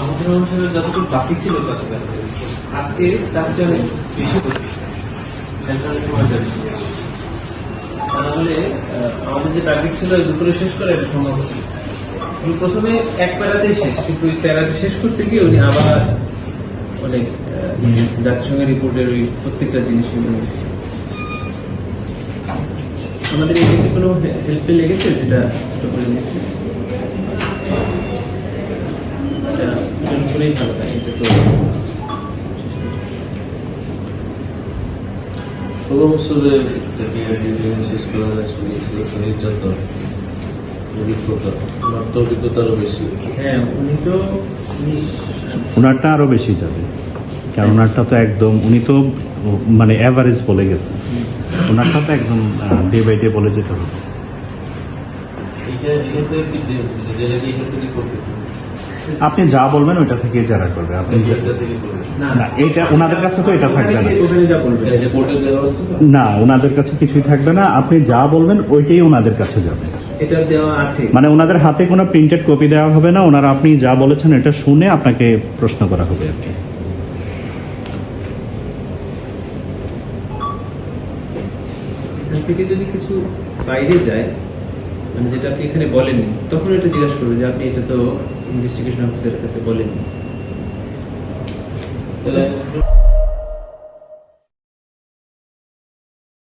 আমাদের অনুসারে যতটুকু বাকি ছিল ততটা আজকে তার চেয়ে অনেক বেশি করতে মজা ছিল তা নাহলে আহ, আমাদের যে টার্গেট ছিল দুপুরে শেষ করে এটা সম্ভব ছিল উনি প্রথমে এক প্যারাতেই শেষ কিন্তু ওই প্যারাতে শেষ করতে গিয়ে উনি আবার অনেক জাতিসংঘের রিপোর্টের ওই প্রত্যেকটা জিনিস। আমাদের এখানে কোনো হেল্পে লেগেছে যেটা ছোট করে নিয়েছে? এটা জন্য করেই ভালো কাজ এটা তো ষোলো বছরের একটা শেষ করা শুনেছিল নির্যাত অভিজ্ঞতা আমার তো অভিজ্ঞতা আরও বেশি হ্যাঁ উনি তো ওনারটা আরও বেশি যাবে কারণ ওনারটা তো একদম উনি তো মানে অ্যাভারেজ বলে গেছে ওনারটা তো একদম ডে বাই ডে বলে যেতে হবে এটা থেকে থেকে আপনি যা বলবেন ওইটা থেকে যারা করবে আপনি এটা না এটা ওনাদের কাছে তো এটা থাকবে না। না ওনাদের কাছে কিছুই থাকবে না। আপনি যা বলবেন ওইটাই ওনাদের কাছে যাবে। এটা দেওয়া আছে। মানে ওনাদের হাতে কোনো প্রিন্টেড কপি দেওয়া হবে না। ওনারা আপনি যা বলেছেন এটা শুনে আপনাকে প্রশ্ন করা হবে আর কি। থেকে যদি কিছু বাইরে যায় মানে যেটা আপনি এখানে বলেননি, তখন এটা জিজ্ঞাসা করবে যে আপনি এটা তো ইনভেস্টিগেশন অফিসারের কাছে বলেননি।